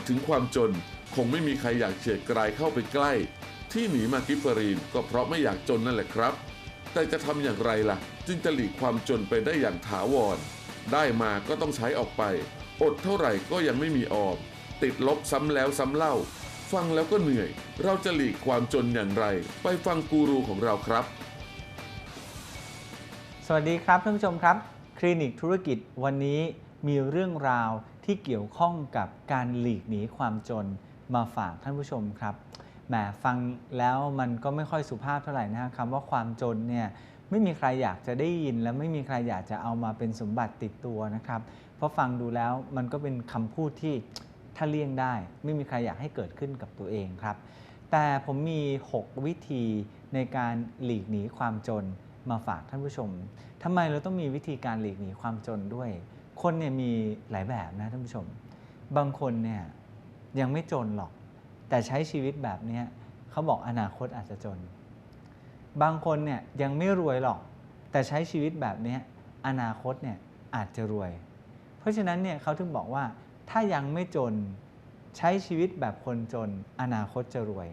ดถึงความจน คงไม่มีใครอยากเฉียดไกลเข้าไปใกล้ ที่หนีมากิฟเฟอรีนก็เพราะไม่อยากจนนั่นแหละครับ แต่จะทำอย่างไรล่ะ จึงจะหลีกความจนไปได้อย่างถาวร ได้มาก็ต้องใช้ออกไป อดเท่าไหร่ก็ยังไม่มีออม ติดลบซ้ำแล้วซ้ำเล่า ฟังแล้วก็เหนื่อย เราจะหลีกความจนอย่างไร ไปฟังกูรูของเราครับ สวัสดีครับท่านผู้ชมครับ คลินิกธุรกิจวันนี้มีเรื่องราว ที่เกี่ยวข้องกับการหลีกหนีความจนมาฝากท่านผู้ชมครับแหมฟังแล้วมันก็ไม่ค่อยสุภาพเท่าไหร่นะฮะคำว่าความจนเนี่ยไม่มีใครอยากจะได้ยิน และไม่มีใครอยากจะเอามาเป็นสมบัติติดตัวนะครับ เพราะฟังดูแล้วมันก็เป็นคำพูดที่ถ้าเลี่ยงได้ ไม่มีใครอยากให้เกิดขึ้นกับตัวเองครับ แต่ผมมี 6 วิธีในการหลีกหนีความจนมาฝากท่านผู้ชมทำไมเราต้องมีวิธีการหลีกหนีความจนด้วย คนเนี่ยมีหลายแบบนะท่านผู้ชม บางคนเนี่ยยังไม่จนหรอก แต่ใช้ชีวิตแบบเนี้ยเขาบอกอนาคตอาจจะจน บางคนเนี่ยยังไม่รวยหรอก แต่ใช้ชีวิตแบบเนี้ยอนาคตเนี่ยอาจจะรวย เพราะฉะนั้นเนี่ยเขาถึงบอกว่าถ้ายังไม่จนใช้ชีวิตแบบคนจน อนาคตจะรวย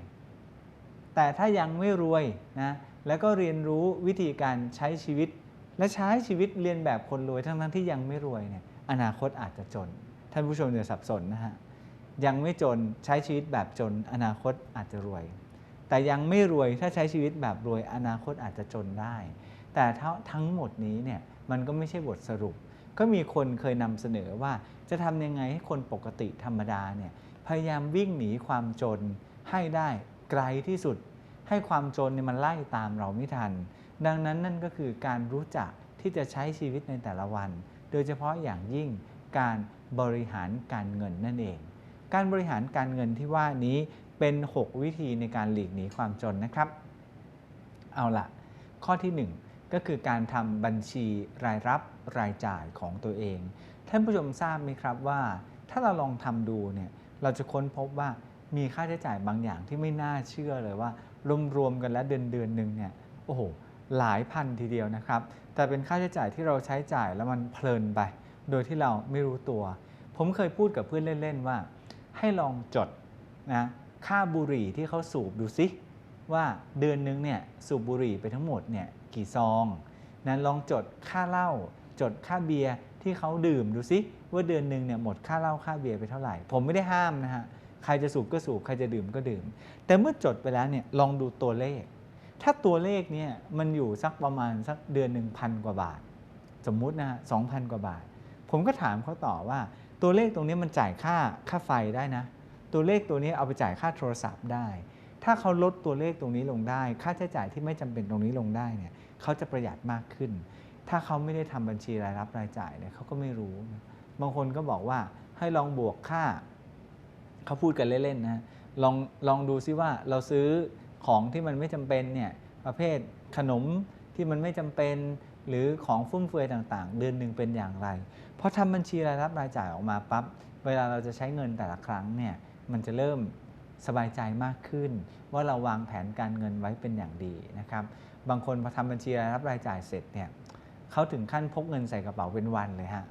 แต่ถ้ายังไม่รวยนะแล้วก็เรียนรู้วิธีการใช้ชีวิต และใช้ชีวิตเรียนแบบคนรวยทั้งทั้งที่ยังไม่รวยเนี่ยอนาคตอาจจะจน ท่านผู้ชมอย่าสับสนนะฮะยังไม่จนใช้ชีวิตแบบจน อนาคตอาจจะรวย แต่ยังไม่รวยถ้าใช้ชีวิตแบบรวย อนาคตอาจจะจนได้ แต่ทั้งทั้งหมดนี้เนี่ยมันก็ไม่ใช่บทสรุป ก็มีคนเคยนำเสนอว่าจะทำยังไงให้คนปกติธรรมดาเนี่ยพยายามวิ่งหนีความจนให้ได้ไกลที่สุด ให้ความจนเนี่ยมันไล่ตามเราไม่ทัน ดังนั้นนั่นก็คือการรู้จักที่จะใช้ชีวิตในแต่ละวัน โดยเฉพาะอย่างยิ่งการบริหารการเงินนั่นเอง การบริหารการเงินที่ว่านี้เป็น 6 วิธีในการหลีกหนีความจนนะครับ เอาละข้อที่ 1 ก็คือการทำบัญชีรายรับรายจ่ายของตัวเอง ท่านผู้ชมทราบไหมครับว่า ถ้าเราลองทำดูเนี่ยเราจะค้นพบว่ามีค่าใช้จ่ายบางอย่างที่ไม่น่าเชื่อเลยว่ารวมๆกันแล้วเดือนเดือนหนึ่งเนี่ยโอ้โห หลายพันทีเดียวนะครับ แต่เป็นค่าใช้จ่ายที่เราใช้จ่ายแล้วมันเพลินไป โดยที่เราไม่รู้ตัว ผมเคยพูดกับเพื่อนเล่นๆว่า ให้ลองจดนะค่าบุหรี่ที่เขาสูบดูซิว่าเดือนนึงเนี่ยสูบบุหรี่ไปทั้งหมดเนี่ยกี่ซองนะลองจดค่าเหล้าจดค่าเบียร์ที่เขาดื่มดูซิว่าเดือนหนึ่งเนี่ยหมดค่าเหล้าค่าเบียร์ไปเท่าไหร่ ผมไม่ได้ห้ามนะฮะใครจะสูบก็สูบใครจะดื่มก็ดื่ม แต่เมื่อจดไปแล้วเนี่ยลองดูตัวเลข ถ้าตัวเลขเนี่ยมันอยู่สักประมาณสักเดือนหนึ่งพันกว่าบาท สมมุตินะฮะสองพันกว่าบาท ผมก็ถามเขาต่อว่า ตัวเลขตรงนี้มันจ่ายค่าค่าไฟได้นะ ตัวเลขตัวนี้เอาไปจ่ายค่าโทรศัพท์ได้ ถ้าเขาลดตัวเลขตรงนี้ลงได้ ค่าใช้จ่ายที่ไม่จำเป็นตรงนี้ลงได้เนี่ยเขาจะประหยัดมากขึ้น ถ้าเขาไม่ได้ทำบัญชีรายรับรายจ่ายเนี่ยเขาก็ไม่รู้ บางคนก็บอกว่าให้ลองบวกค่าเขาพูดกันเล่นๆนะลองลองดูซิว่าเราซื้อ ของที่มันไม่จำเป็นเนี่ยประเภทขนมที่มันไม่จำเป็นหรือของฟุ่มเฟือยต่างๆ เดือนหนึ่งเป็นอย่างไรพอทำบัญชีรายรับรายจ่ายออกมาปั๊บเวลาเราจะใช้เงินแต่ละครั้งเนี่ยมันจะเริ่มสบายใจมากขึ้น ว่าเราวางแผนการเงินไว้เป็นอย่างดีนะครับ บางคนพอทำบัญชีรายรับรายจ่ายเสร็จเนี่ยเขาถึงขั้นพกเงินใส่กระเป๋าเป็นวันเลยฮะ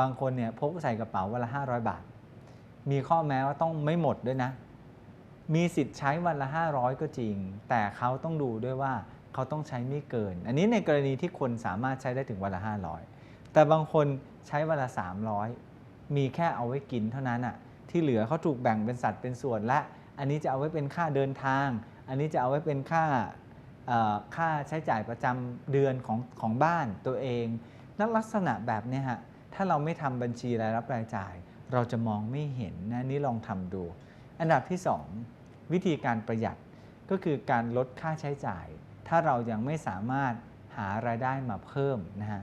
บางคนเนี่ยพกใส่กระเป๋าวันละ500 บาท มีข้อแม้ว่าต้องไม่หมดด้วยนะ มีสิทธิ์ใช้วันละ 500 ก็จริง แต่เขาต้องดูด้วยว่าเขาต้องใช้ไม่เกิน อันนี้ในกรณีที่คนสามารถใช้ได้ถึงวันละ 500 แต่บางคนใช้วันละ 300 มีแค่เอาไว้กินเท่านั้นอะที่เหลือเขาถูกแบ่งเป็นสัดเป็นส่วนและ อันนี้จะเอาไว้เป็นค่าเดินทาง อันนี้จะเอาไว้เป็นค่าค่าใช้จ่ายประจำเดือนของของบ้านตัวเองนักลักษณะแบบนี้ฮะถ้าเราไม่ทำบัญชีรายรับรายจ่าย เราจะมองไม่เห็นนะนี่ลองทำดู อันดับที่ 2 วิธีการประหยัดก็คือการลดค่าใช้จ่าย ถ้าเรายังไม่สามารถหารายได้มาเพิ่มนะฮะ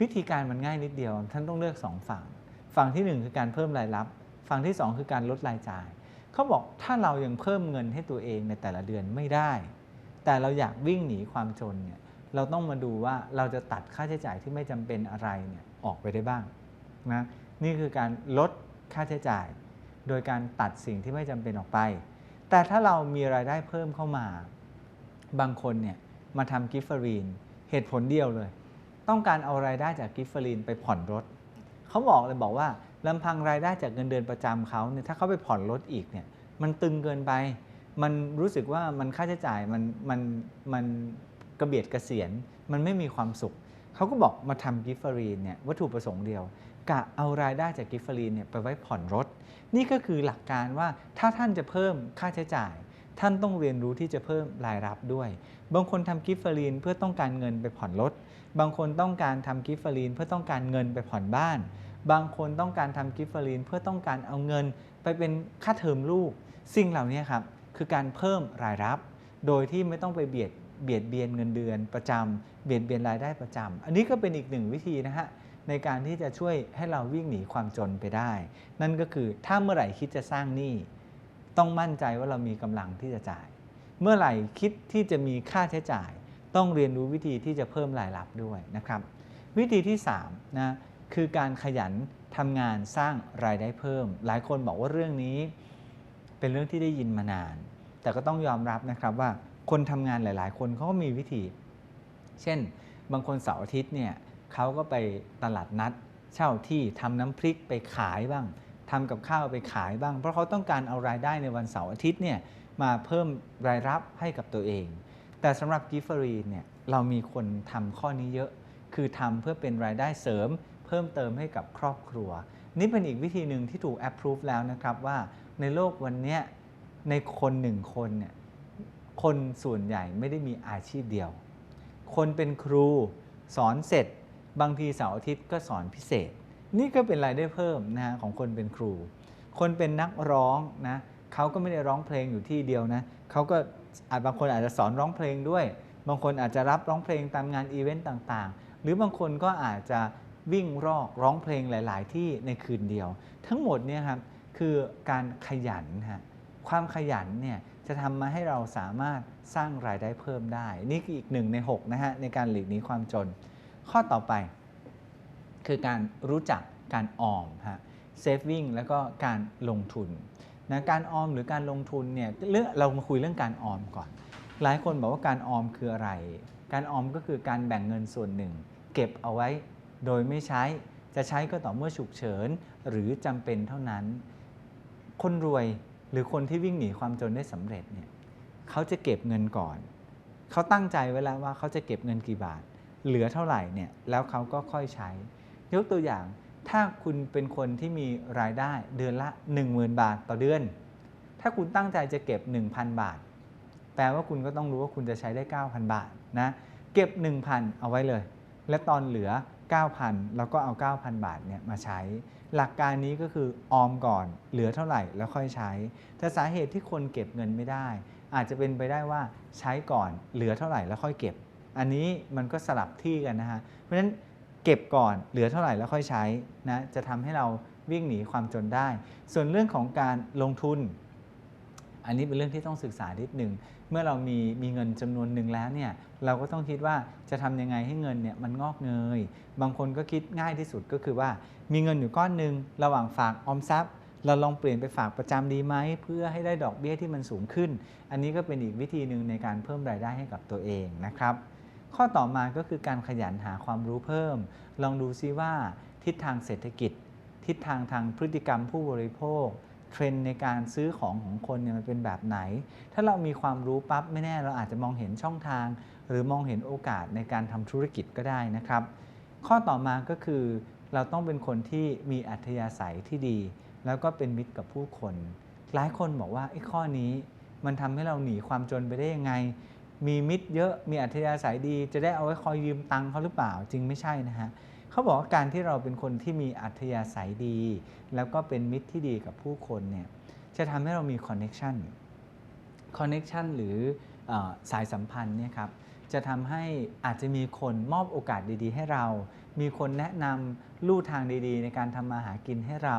วิธีการมันง่ายนิดเดียว ท่านต้องเลือก 2 ฝั่ง ฝั่งที่ 1 คือการเพิ่มรายรับ ฝั่งที่ 2 คือการลดรายจ่าย เขาบอกถ้าเรายังเพิ่มเงินให้ตัวเองในแต่ละเดือนไม่ได้ แต่เราอยากวิ่งหนีความจนเนี่ยเราต้องมาดูว่าเราจะตัดค่าใช้จ่ายที่ไม่จำเป็นอะไรเนี่ยออกไปได้บ้างนะนี่คือการลดค่าใช้จ่าย โดยการตัดสิ่งที่ไม่จำเป็นออกไป แต่ถ้าเรามีรายได้เพิ่มเข้ามา บางคนเนี่ยมาทำกิฟเฟอรีนเหตุผลเดียวเลย ต้องการเอารายได้จากกิฟเฟอรีนไปผ่อนรถเขาบอกเลยบอกว่าลำพังรายได้จากเงินเดือนประจำเขาเนี่ยถ้าเขาไปผ่อนรถอีกเนี่ยมันตึงเกินไป มันรู้สึกว่ามันค่าใช้จ่ายมันมันมันกระเบียดกระเสียนมันไม่มีความสุข เขาก็บอกมาทำกิฟเฟอรีนเนี่ยวัตถุประสงค์เดียว กะเอารายได้จากกิฟฟรีนเนี่ยไปไว้ผ่อนรถ นี่ก็คือหลักการว่าถ้าท่านจะเพิ่มค่าใช้จ่าย ท่านต้องเรียนรู้ที่จะเพิ่มรายรับด้วย บางคนทำกิฟฟรีนเพื่อต้องการเงินไปผ่อนรถ บางคนต้องการทำกิฟฟรีนเพื่อต้องการเงินไปผ่อนบ้าน บางคนต้องการทำกิฟฟรีนเพื่อต้องการเอาเงินไปเป็นค่าเทอมลูก สิ่งเหล่านี้ครับคือการเพิ่มรายรับ โดยที่ไม่ต้องไปเบียดเบียดเบียนเงินเดือนประจำเบียดเบียนรายได้ประจำอันนี้ก็เป็นอีกหนึ่งวิธีนะฮะ ในการที่จะช่วยให้เราวิ่งหนีความจนไปได้ นั่นก็คือถ้าเมื่อไหร่คิดจะสร้างหนี้ต้องมั่นใจว่าเรามีกำลังที่จะจ่าย เมื่อไหร่คิดที่จะมีค่าใช้จ่าย ต้องเรียนรู้วิธีที่จะเพิ่มรายรับด้วยนะครับ วิธีที่3นะคือการขยันทำงานสร้างรายได้เพิ่ม หลายคนบอกว่าเรื่องนี้ เป็นเรื่องที่ได้ยินมานาน แต่ก็ต้องยอมรับนะครับว่าคนทำงานหลาย ๆ คนเขาก็มีวิธี เช่น บางคนเสาร์อาทิตย์เนี่ย เขาก็ไปตลาดนัด เช่าที่ทำน้ำพริกไปขายบ้างทำกับข้าวไปขายบ้าง เพราะเขาต้องการเอารายได้ในวันเสาร์อาทิตย์เนี่ยมาเพิ่มรายรับให้กับตัวเอง แต่สำหรับกิฟฟรีนเนี่ยเรามีคนทำข้อนี้เยอะ คือทำเพื่อเป็นรายได้เสริม เพิ่มเติมให้กับครอบครัว นี่เป็นอีกวิธีหนึ่งที่ถูก approve แล้วนะครับว่าในโลกวันนี้ในคนหนึ่งคนเนี่ยคนส่วนใหญ่ไม่ได้มีอาชีพเดียว คนเป็นครูสอนเสร็จ บางทีเสาร์อาทิตย์ก็สอนพิเศษ นี่ก็เป็นรายได้เพิ่มนะฮะของคนเป็นครู คนเป็นนักร้องนะเขาก็ไม่ได้ร้องเพลงอยู่ที่เดียวนะเขาก็อาจบางคนอาจจะสอนร้องเพลงด้วย บางคนอาจจะรับร้องเพลงตามงานอีเวนต์ต่างๆ หรือบางคนก็อาจจะวิ่งรอกร้องเพลงหลาย ๆ ที่ในคืนเดียว ทั้งหมดเนี่ยครับคือการขยันฮะความขยันเนี่ยจะทำมาให้เราสามารถสร้างรายได้เพิ่มได้ นี่คืออีกหนึ่งใน 6 นะฮะ ในการหลีกหนีความจน ข้อต่อไป คือการรู้จักการออมฮะ saving แล้วก็การลงทุนนะการออมหรือการลงทุนเนี่ยเรื่องเรามาคุยเรื่องการออมก่อน หลายคนบอกว่าการออมคืออะไร การออมก็คือการแบ่งเงินส่วนหนึ่ง เก็บเอาไว้โดยไม่ใช้จะใช้ก็ต่อเมื่อฉุกเฉินหรือจำเป็นเท่านั้น คนรวยหรือคนที่วิ่งหนีความจนได้สำเร็จเนี่ยเขาจะเก็บเงินก่อน เขาตั้งใจไว้แล้วว่าเขาจะเก็บเงินกี่บาท เหลือเท่าไหร่เนี่ยแล้วเขาก็ค่อยใช้ ยกตัวอย่างถ้าคุณเป็นคนที่มีรายได้เดือนละ 10,000 บาทต่อเดือน ถ้าคุณตั้งใจจะเก็บ 1,000 บาท แปลว่าคุณก็ต้องรู้ว่าคุณจะใช้ได้ 9,000 บาทนะเก็บ 1,000 เอาไว้เลย และตอนเหลือ 9,000 แล้วก็เอา 9,000 บาทเนี่ยมาใช้ หลักการนี้ก็คือออมก่อนเหลือเท่าไหร่แล้วค่อยใช้ แต่สาเหตุที่คนเก็บเงินไม่ได้ อาจจะเป็นไปได้ว่าใช้ก่อนเหลือเท่าไหร่แล้วค่อยเก็บ อันนี้มันก็สลับที่กันนะฮะ เพราะฉะนั้นเก็บก่อนเหลือเท่าไหร่แล้วค่อยใช้นะจะทำให้เราวิ่งหนีความจนได้ ส่วนเรื่องของการลงทุน อันนี้เป็นเรื่องที่ต้องศึกษานิดหนึ่งเมื่อเรามีมีเงินจำนวนหนึ่งแล้วเนี่ยเราก็ต้องคิดว่าจะทำยังไงให้เงินเนี่ยมันงอกเงย บางคนก็คิดง่ายที่สุดก็คือว่า มีเงินอยู่ก้อนหนึ่งระหว่างฝากออมทรัพย์เราลองเปลี่ยนไปฝากประจำดีไหม เพื่อให้ได้ดอกเบี้ยที่มันสูงขึ้น อันนี้ก็เป็นอีกวิธีหนึ่งในการเพิ่มรายได้ให้กับตัวเองนะครับ ข้อต่อมาก็คือการขยันหาความรู้เพิ่ม ลองดูซิว่าทิศทางเศรษฐกิจ ทิศทางทางพฤติกรรมผู้บริโภค เทรนในการซื้อของของคนเนี่ยมันเป็นแบบไหน ถ้าเรามีความรู้ปั๊บไม่แน่เราอาจจะมองเห็นช่องทาง หรือมองเห็นโอกาสในการทำธุรกิจก็ได้นะครับ ข้อต่อมาก็คือ เราต้องเป็นคนที่มีอัธยาศัยที่ดี แล้วก็เป็นมิตรกับผู้คน หลายคนบอกว่าไอ้ข้อนี้มันทำให้เราหนีความจนไปได้ยังไง มีมิตรเยอะมีอัธยาศัยดี จะได้เอาไว้คอยยืมตังค์เขาหรือเปล่าจริงไม่ใช่นะฮะเขาบอกว่าการที่เราเป็นคนที่มีอัธยาศัยดี แล้วก็เป็นมิตรที่ดีกับผู้คนเนี่ยจะทำให้เรามีคอนเน็ชันคอนเน็ชันหรือออสายสัมพันธ์เนี่ยครับจะทำให้อาจจะมีคนมอบโอกาสดีๆ ให้เรา มีคนแนะนำลู่ทางดีๆ ในการทำมาหากินให้เรา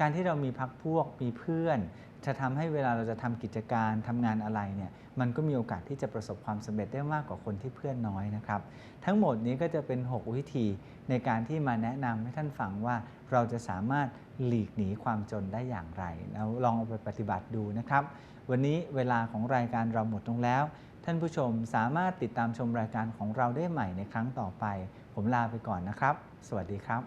การที่เรามีพักพวกมีเพื่อน จะทำให้เวลาเราจะทำกิจการทำงานอะไรเนี่ยมันก็มีโอกาสที่จะประสบความสำเร็จได้มากกว่าคนที่เพื่อนน้อยนะครับทั้งหมดนี้ก็จะเป็น 6 วิธีในการที่มาแนะนำให้ท่านฟังว่าเราจะสามารถหลีกหนีความจนได้อย่างไรแล้วลองเอาไปปฏิบัติดูนะครับ วันนี้เวลาของรายการเราหมดลงแล้ว ท่านผู้ชมสามารถติดตามชมรายการของเราได้ใหม่ในครั้งต่อไป ผมลาไปก่อนนะครับ สวัสดีครับ